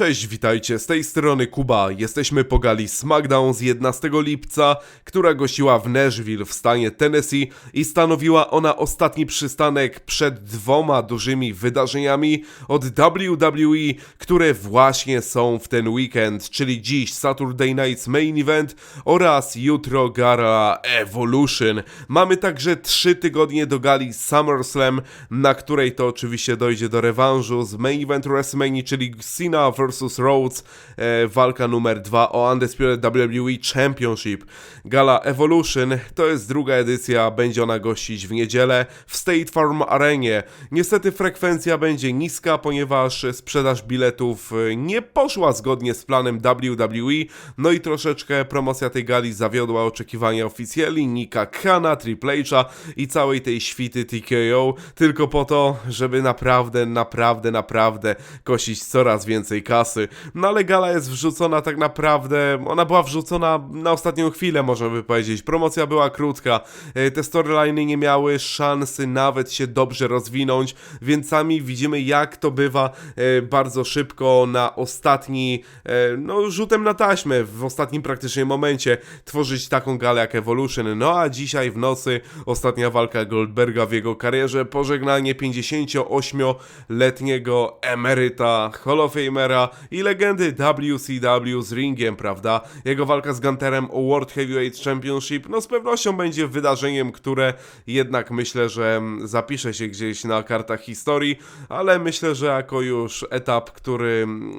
Cześć, witajcie, z tej strony Kuba. Jesteśmy po gali SmackDown z 11 lipca, która gościła w Nashville w stanie Tennessee i stanowiła ona ostatni przystanek przed dwoma dużymi wydarzeniami od WWE, które właśnie są w ten weekend, czyli dziś Saturday Night's Main Event oraz jutro Gala Evolution. Mamy także trzy tygodnie do gali SummerSlam, na której to oczywiście dojdzie do rewanżu z Main Event WrestleMania, czyli Cena vs Rhodes, e, walka numer dwa o Undisputed WWE Championship. Gala Evolution to jest druga edycja, będzie ona gościć w niedzielę w State Farm Arenie. Niestety frekwencja będzie niska, ponieważ sprzedaż biletów e, nie poszła zgodnie z planem WWE, no i troszeczkę promocja tej gali zawiodła oczekiwania oficjeli, Nika Khana, Triple H'a i całej tej świty TKO, tylko po to, żeby naprawdę, naprawdę, naprawdę kosić coraz więcej kasy. No ale gala jest wrzucona tak naprawdę, ona była wrzucona na ostatnią chwilę, można by powiedzieć. Promocja była krótka, e, te storyliny nie miały szansy nawet się dobrze rozwinąć, więc sami widzimy jak to bywa e, bardzo szybko na ostatni, e, no rzutem na taśmę, w ostatnim praktycznie momencie tworzyć taką galę jak Evolution. No a dzisiaj w nocy ostatnia walka Goldberga w jego karierze, pożegnanie 58-letniego emeryta Hall of Famera i legendy WCW z ringiem, prawda? Jego walka z Gunterem o World Heavyweight Championship, no z pewnością będzie wydarzeniem, które jednak myślę, że mm, zapisze się gdzieś na kartach historii, ale myślę, że jako już etap, który, mm,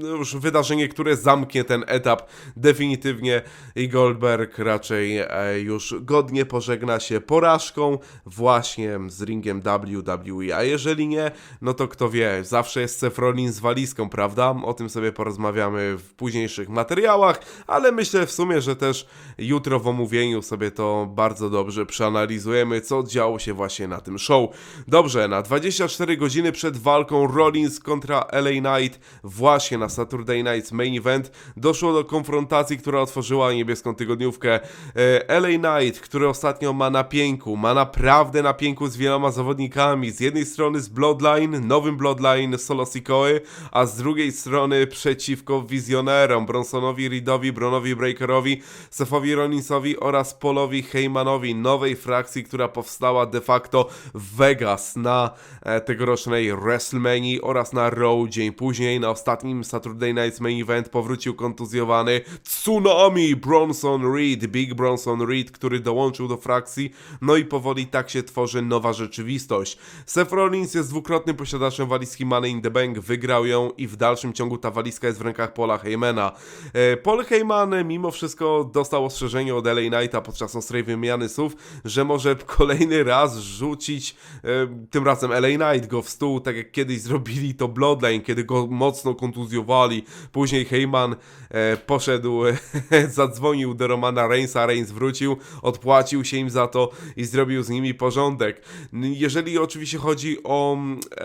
już wydarzenie, które zamknie ten etap definitywnie i Goldberg raczej e, już godnie pożegna się porażką właśnie z ringiem WWE, a jeżeli nie, no to kto wie, zawsze jest Seth Rollins z walizką, prawda? O tym sobie porozmawiamy w późniejszych materiałach, ale myślę w sumie, że też jutro w omówieniu sobie to bardzo dobrze przeanalizujemy, co działo się właśnie na tym show. Dobrze, na 24 godziny przed walką Rollins kontra LA Knight, właśnie na Saturday Night's Main Event, doszło do konfrontacji, która otworzyła niebieską tygodniówkę. E, LA Knight, który ostatnio ma na pięku, ma naprawdę na pięku z wieloma zawodnikami. Z jednej strony z Bloodline, nowym Bloodline Solo Sikoły, a z drugiej strony przeciwko wizjonerom Bronsonowi Reedowi, Bronowi Breakerowi, Sefowi Rollinsowi oraz Polowi Heymanowi, nowej frakcji, która powstała de facto w Vegas na e, tegorocznej WrestleMania oraz na Raw dzień później. Na ostatnim Saturday Night's Main Event powrócił kontuzjowany Tsunami Bronson Reed, Big Bronson Reed, który dołączył do frakcji. No i powoli tak się tworzy nowa rzeczywistość. Seth Rollins jest dwukrotnym posiadaczem walizki Money in the Bank, wygrał ją i w dalszym ciągu ta walizka jest w rękach Paula Heymana. E, Paul Heyman mimo wszystko dostał ostrzeżenie od LA Knighta podczas ostrej wymiany słów, że może kolejny raz rzucić e, tym razem LA Knight go w stół, tak jak kiedyś zrobili to Bloodline, kiedy go mocno kontuzjowali. Później Heyman e, poszedł, zadzwonił do Romana Reignsa, Reigns wrócił, odpłacił się im za to i zrobił z nimi porządek. Jeżeli oczywiście chodzi o e,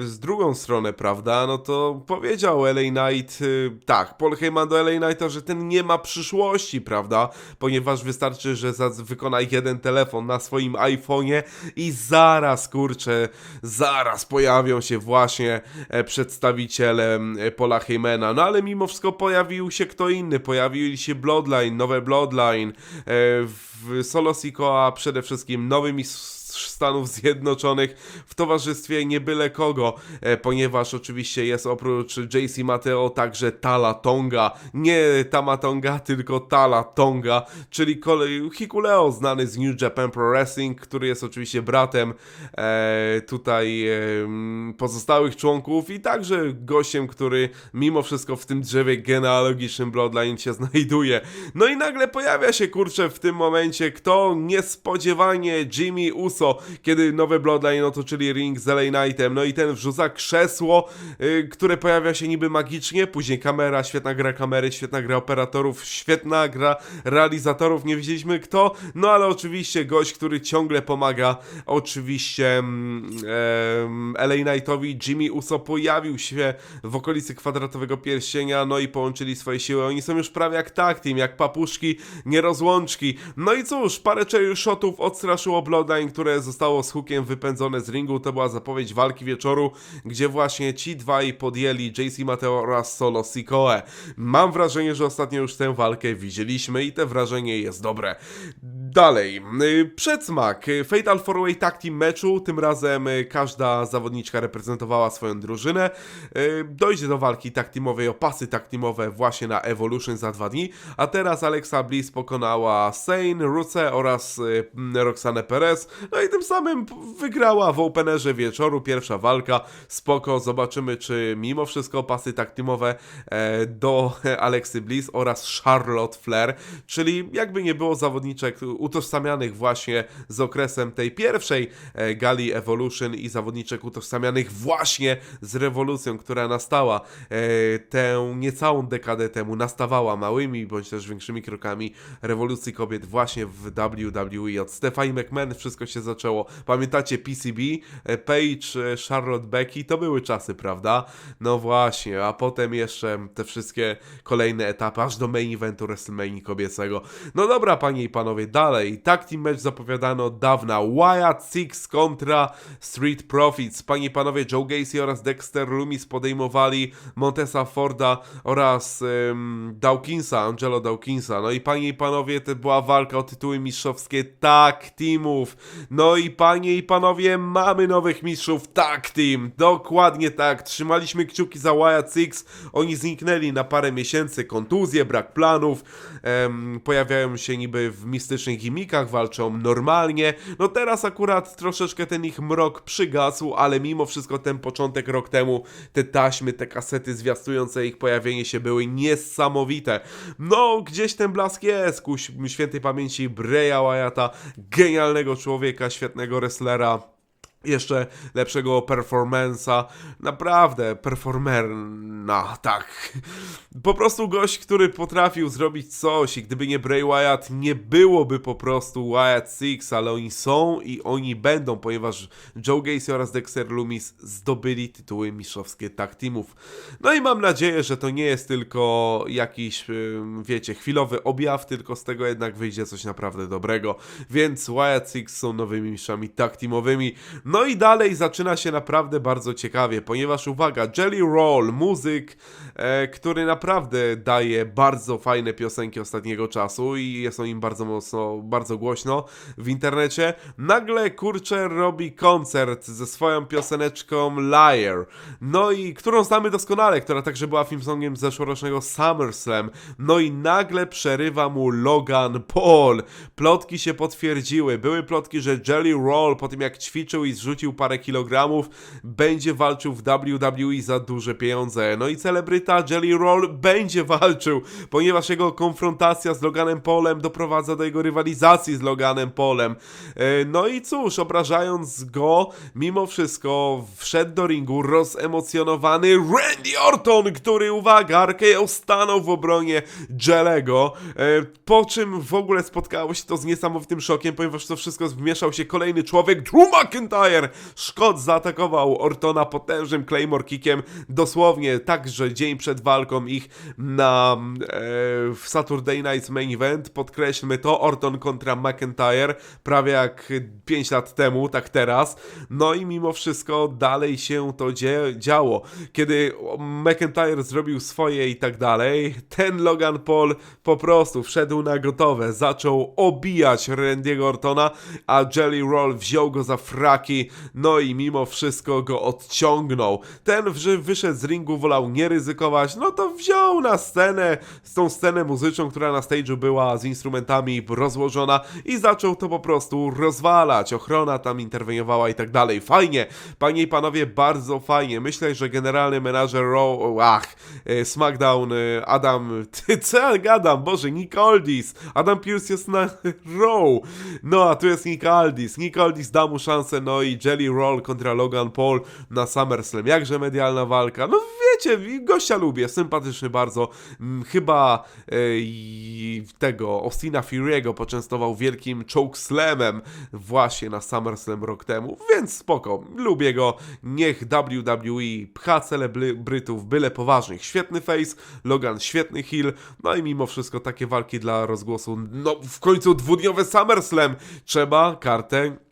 z drugą stronę, prawda, no to powiedział LA Knight, y, tak, Paul Heyman do LA Knighta, że ten nie ma przyszłości, prawda, ponieważ wystarczy, że wykona jeden telefon na swoim iPhone'ie i zaraz, kurczę, zaraz pojawią się właśnie e, przedstawiciele e, Paula Heymana, no ale mimo wszystko pojawił się kto inny, pojawił się Bloodline, nowe Bloodline, e, w Solo Sikoa przede wszystkim nowy mistrz Stanów Zjednoczonych w towarzystwie nie byle kogo, e, ponieważ oczywiście jest oprócz JC Mateo także Tala Tonga, nie Tama Tonga, tylko Tala Tonga, czyli kolej Hikuleo znany z New Japan Pro Wrestling, który jest oczywiście bratem e, tutaj e, pozostałych członków i także gościem, który mimo wszystko w tym drzewie genealogicznym Bloodline się znajduje. No i nagle pojawia się kurczę w tym momencie kto? Niespodziewanie Jimmy Uso kiedy nowe Bloodline otoczyli ring z LA Knightem, no i ten wrzuca krzesło, yy, które pojawia się niby magicznie, później kamera, świetna gra kamery, świetna gra operatorów, świetna gra realizatorów, nie wiedzieliśmy kto, no ale oczywiście gość, który ciągle pomaga, oczywiście mm, em, LA Knightowi, Jimmy Uso pojawił się w okolicy kwadratowego pierścienia, no i połączyli swoje siły, oni są już prawie jak tag team, jak papuszki, nierozłączki, no i cóż, parę shotów odstraszyło Bloodline, które zostało z hukiem wypędzone z ringu, to była zapowiedź walki wieczoru, gdzie właśnie ci dwaj podjęli JC Mateo oraz Solo Sikoe. Mam wrażenie, że ostatnio już tę walkę widzieliśmy i te wrażenie jest dobre. Dalej, przedsmak Fatal 4-Way Tag Team meczu, tym razem y, każda zawodniczka reprezentowała swoją drużynę. Y, Dojdzie do walki tag teamowej o pasy tag teamowe właśnie na Evolution za dwa dni, a teraz Alexa Bliss pokonała Sane, Ruce oraz y, Roxanne Perez, no i tym samym wygrała w openerze wieczoru, pierwsza walka, spoko, zobaczymy czy mimo wszystko pasy tag teamowe e, do Alexy Bliss oraz Charlotte Flair, czyli jakby nie było zawodniczek utożsamianych właśnie z okresem tej pierwszej e, gali Evolution i zawodniczek utożsamianych właśnie z rewolucją, która nastała e, tę niecałą dekadę temu, nastawała małymi bądź też większymi krokami rewolucji kobiet właśnie w WWE. Od Stephanie McMahon wszystko się zaczęło. Pamiętacie PCB, e, Paige, e, Charlotte Becky, to były czasy, prawda? No właśnie, a potem jeszcze te wszystkie kolejne etapy, aż do main eventu WrestleMania kobiecego. No dobra, panie i panowie, dalej. Tag team match zapowiadano od dawna. Wyatt Six kontra Street Profits. Panie i panowie, Joe Gacy oraz Dexter Loomis podejmowali Montesa Forda oraz Dawkinsa, Angelo Dawkinsa. No i panie i panowie, to była walka o tytuły mistrzowskie tag teamów. No i panie i panowie, mamy nowych mistrzów tag team. Dokładnie tak. Trzymaliśmy kciuki za Wyatt Six. Oni zniknęli na parę miesięcy. Kontuzje, brak planów. Em, pojawiają się niby w mistycznych gimikach, walczą normalnie. No teraz akurat troszeczkę ten ich mrok przygasł, ale mimo wszystko ten początek rok temu, te taśmy, te kasety zwiastujące ich pojawienie się były niesamowite. No, gdzieś ten blask jest ku świętej pamięci Breya Wyatta, genialnego człowieka, świetnego wrestlera jeszcze lepszego performance'a. Naprawdę, performerna, tak. Po prostu gość, który potrafił zrobić coś i gdyby nie Bray Wyatt, nie byłoby po prostu Wyatt Six, ale oni są i oni będą, ponieważ Joe Gacy oraz Dexter Loomis zdobyli tytuły mistrzowskie tag teamów. No i mam nadzieję, że to nie jest tylko jakiś, wiecie, chwilowy objaw, tylko z tego jednak wyjdzie coś naprawdę dobrego. Więc Wyatt Six są nowymi mistrzami tag teamowymi. No i dalej zaczyna się naprawdę bardzo ciekawie, ponieważ uwaga, Jelly Roll, muzyk, e, który naprawdę daje bardzo fajne piosenki ostatniego czasu i jest o nim bardzo mocno, bardzo głośno w internecie, nagle kurczę robi koncert ze swoją pioseneczką Liar, no i którą znamy doskonale, która także była filmsongiem zeszłorocznego SummerSlam, no i nagle przerywa mu Logan Paul. Plotki się potwierdziły, były plotki, że Jelly Roll po tym jak ćwiczył i zrzucił parę kilogramów, będzie walczył w WWE za duże pieniądze. No i celebryta Jelly Roll będzie walczył, ponieważ jego konfrontacja z Loganem Paulem doprowadza do jego rywalizacji z Loganem Paulem. E, No i cóż, obrażając go, mimo wszystko wszedł do ringu rozemocjonowany Randy Orton, który, uwaga, RKO stanął w obronie Jelego, e, po czym w ogóle spotkało się to z niesamowitym szokiem, ponieważ to wszystko wmieszał się kolejny człowiek, Drew McIntyre! Scott zaatakował Ortona potężnym Claymore Kickiem, dosłownie tak, że dzień przed walką ich na e, w Saturday Night's Main Event, podkreślmy to, Orton kontra McIntyre, prawie jak 5 lat temu, tak teraz, no i mimo wszystko dalej się to działo. Kiedy McIntyre zrobił swoje i tak dalej, ten Logan Paul po prostu wszedł na gotowe, zaczął obijać Randy'ego Ortona, a Jelly Roll wziął go za fraki, no i mimo wszystko go odciągnął. Ten, wyszedł z ringu, wolał nie ryzykować, no to wziął na scenę, z tą scenę muzyczną, która na stage'u była z instrumentami rozłożona i zaczął to po prostu rozwalać. Ochrona tam interweniowała i tak dalej. Fajnie, panie i panowie, bardzo fajnie. Myślę, że generalny menadżer Raw, ach, e, SmackDown, e, Adam, co gadam, boże, Nick Aldis, Adam Pierce jest na Raw, no a tu jest Nick Aldis, Nick Aldis da mu szansę, no i Jelly Roll kontra Logan Paul na SummerSlam, jakże medialna walka, no wiecie, gościa lubię, sympatyczny bardzo, Mm, chyba i tego Austina Fury'ego poczęstował wielkim chokeslamem właśnie na SummerSlam rok temu, więc spoko, lubię go, niech WWE pcha celebrytów byle poważnych, świetny face, Logan świetny heel, no i mimo wszystko takie walki dla rozgłosu, no w końcu dwudniowy SummerSlam, trzeba kartę yy,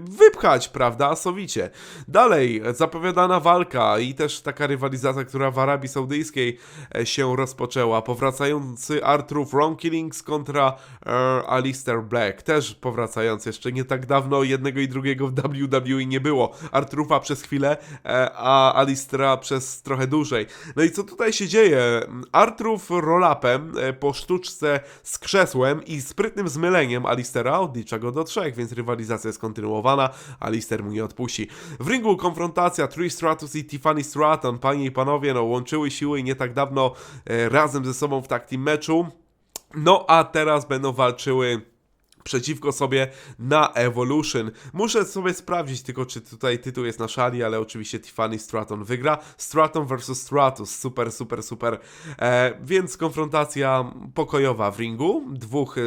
wypchać, prawda, sowicie. Dalej, zapowiadana walka i też taka rywalizacja, która w Arabii Saudyjskiej e, się rozpoczęła. Powracający Arthur Wrong Killings kontra e, Alistair Black. Też powracający, jeszcze nie tak dawno jednego i drugiego w WWE nie było. Arturufa przez chwilę, e, a Alistera przez trochę dłużej. No i co tutaj się dzieje? Arturów roll-upem e, po sztuczce z krzesłem i sprytnym zmyleniem Alistera odlicza go do trzech, więc rywalizacja jest kontynuowana. Alister mu nie odpuści. W ringu konfrontacja Trish Stratus i Tiffany Stratton. Panie i panowie, no łączyły siły nie tak dawno e, razem ze sobą w tak team meczu. No a teraz będą walczyły przeciwko sobie na Evolution. Muszę sobie sprawdzić tylko, czy tutaj tytuł jest na szali, ale oczywiście Tiffany Stratton wygra. Stratton vs Stratus, super, super, super. E, więc konfrontacja pokojowa w ringu, dwóch e,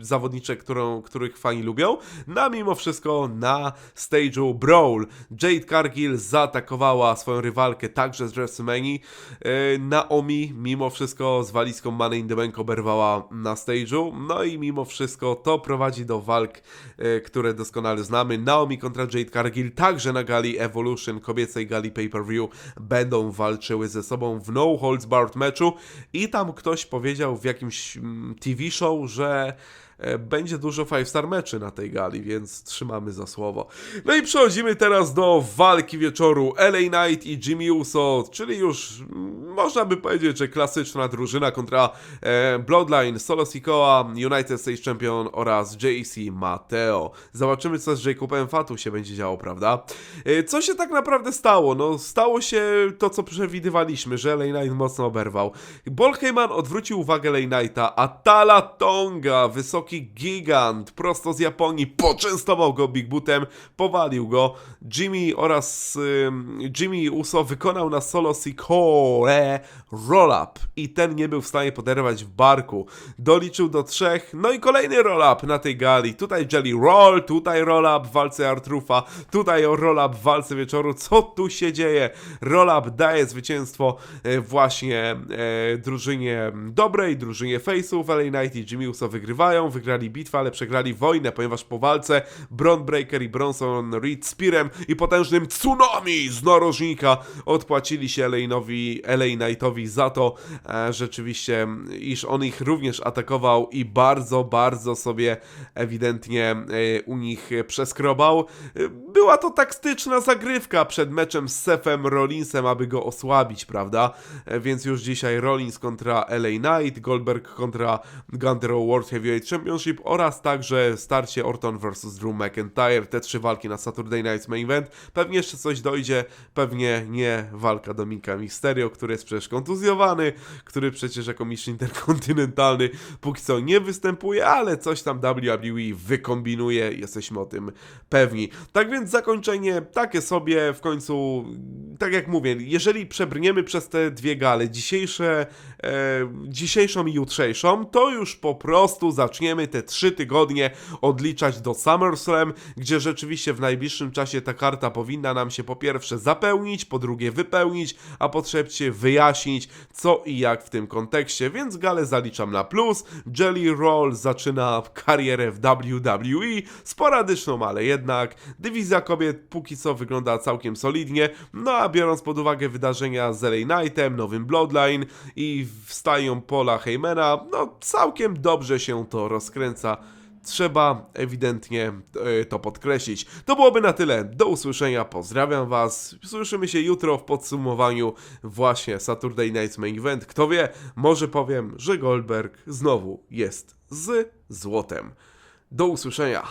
zawodniczek, którą, których fani lubią. No mimo wszystko na stage'u Brawl. Jade Cargill zaatakowała swoją rywalkę także z WrestleMania. E, Naomi mimo wszystko z walizką Money in the Bank oberwała na stage'u. No i mimo wszystko to prowadzi do walk, e, które doskonale znamy. Naomi kontra Jade Cargill, także na gali Evolution, kobiecej gali pay-per-view, będą walczyły ze sobą w No Holds Barred meczu. I tam ktoś powiedział w jakimś mm, TV show, że e, będzie dużo 5-star meczy na tej gali, więc trzymamy za słowo. No i przechodzimy teraz do walki wieczoru LA Knight i Jimmy Uso, czyli już mm, można by powiedzieć, że klasyczna drużyna kontra e, Bloodline, Solo Sikoa, United States Champion oraz JC Mateo. Zobaczymy, co z Jacobem Fatu się będzie działo, prawda? E, co się tak naprawdę stało? No, stało się to, co przewidywaliśmy, że LA Knight mocno oberwał. Paul Heyman odwrócił uwagę LA Knighta, a Tala Tonga, wysoki gigant, prosto z Japonii, poczęstował go Big Bootem, powalił go. Jimmy oraz Jimmy Uso wykonał na solo Sikoe roll-up i ten nie był w stanie poderwać w barku. Doliczył do trzech, no i kolejny roll-up na tej gali. Tutaj Jelly Roll, tutaj roll-up w walce Artrufa, tutaj roll-up w walce wieczoru. Co tu się dzieje? Roll-up daje zwycięstwo e, właśnie e, drużynie dobrej, drużynie face'ów. LA Knight i Jimmy Uso wygrywają, wygrali bitwę, ale przegrali wojnę, ponieważ po walce Braun Breaker i Bronson Reed Spearem i potężnym tsunami z narożnika odpłacili się LA-nowi, LA Knightowi za to, e, rzeczywiście, iż on ich również atakował i bardzo, bardzo sobie ewidentnie e, u nich przeskrobał. Była to taktyczna zagrywka przed meczem z Sefem Rollinsem, aby go osłabić, prawda? E, Więc już dzisiaj Rollins kontra LA Knight, Goldberg kontra Gunter World Heavyweight Championship oraz także starcie Orton vs Drew McIntyre. Te trzy walki na Saturday Night's Main Event. Pewnie jeszcze coś dojdzie, pewnie nie walka Dominika Mysterio, który jest przecież kontuzjowany, który przecież jako mistrz interkontynentalny póki co nie występuje, ale coś tam WWE wykombinuje, jesteśmy o tym pewni. Tak więc zakończenie takie sobie w końcu, tak jak mówię, jeżeli przebrniemy przez te dwie gale, dzisiejsze, e, dzisiejszą i jutrzejszą, to już po prostu zaczniemy te trzy tygodnie odliczać do SummerSlam, gdzie rzeczywiście w najbliższym czasie ta karta powinna nam się po pierwsze zapełnić, po drugie wypełnić, a po trzecie wyjaśnić co i jak w tym kontekście, więc galę zaliczam na plus. Jelly Roll zaczyna karierę w WWE, sporadyczną, ale jednak. Dywizja kobiet póki co wygląda całkiem solidnie, no a biorąc pod uwagę wydarzenia z LA Knightem, nowym Bloodline i wstają Pola Heymana, no całkiem dobrze się to rozkręca. Trzeba ewidentnie e, to podkreślić. To byłoby na tyle. Do usłyszenia. Pozdrawiam Was. Słyszymy się jutro w podsumowaniu właśnie Saturday Night's Main Event. Kto wie, może powiem, że Goldberg znowu jest z złotem. Do usłyszenia.